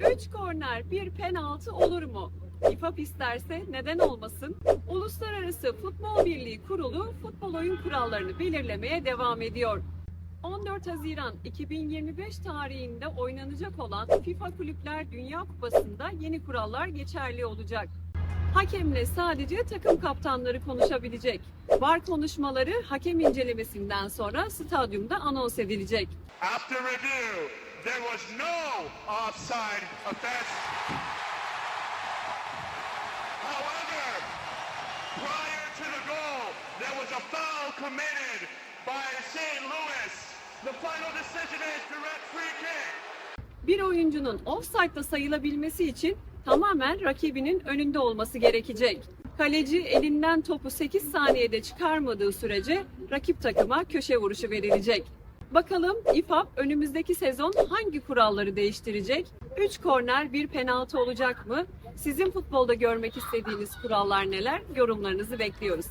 3 korner, bir penaltı olur mu? İFAB isterse neden olmasın? Uluslararası Futbol Birliği Kurulu futbol oyun kurallarını belirlemeye devam ediyor. 14 Haziran 2025 tarihinde oynanacak olan FIFA Kulüpler Dünya Kupası'nda yeni kurallar geçerli olacak. Hakemle sadece takım kaptanları konuşabilecek. VAR konuşmaları hakem incelemesinden sonra stadyumda anons edilecek. After review, there was no offside offense. However, prior to the goal, there was a foul committed by St. Louis. The final decision is direct free kick. Bir oyuncunun offside'da sayılabilmesi için tamamen rakibinin önünde olması gerekecek. Kaleci elinden topu 8 saniyede çıkarmadığı sürece rakip takıma köşe vuruşu verilecek. Bakalım İFAB önümüzdeki sezon hangi kuralları değiştirecek? 3 korner, bir penaltı olacak mı? Sizin futbolda görmek istediğiniz kurallar neler? Yorumlarınızı bekliyoruz.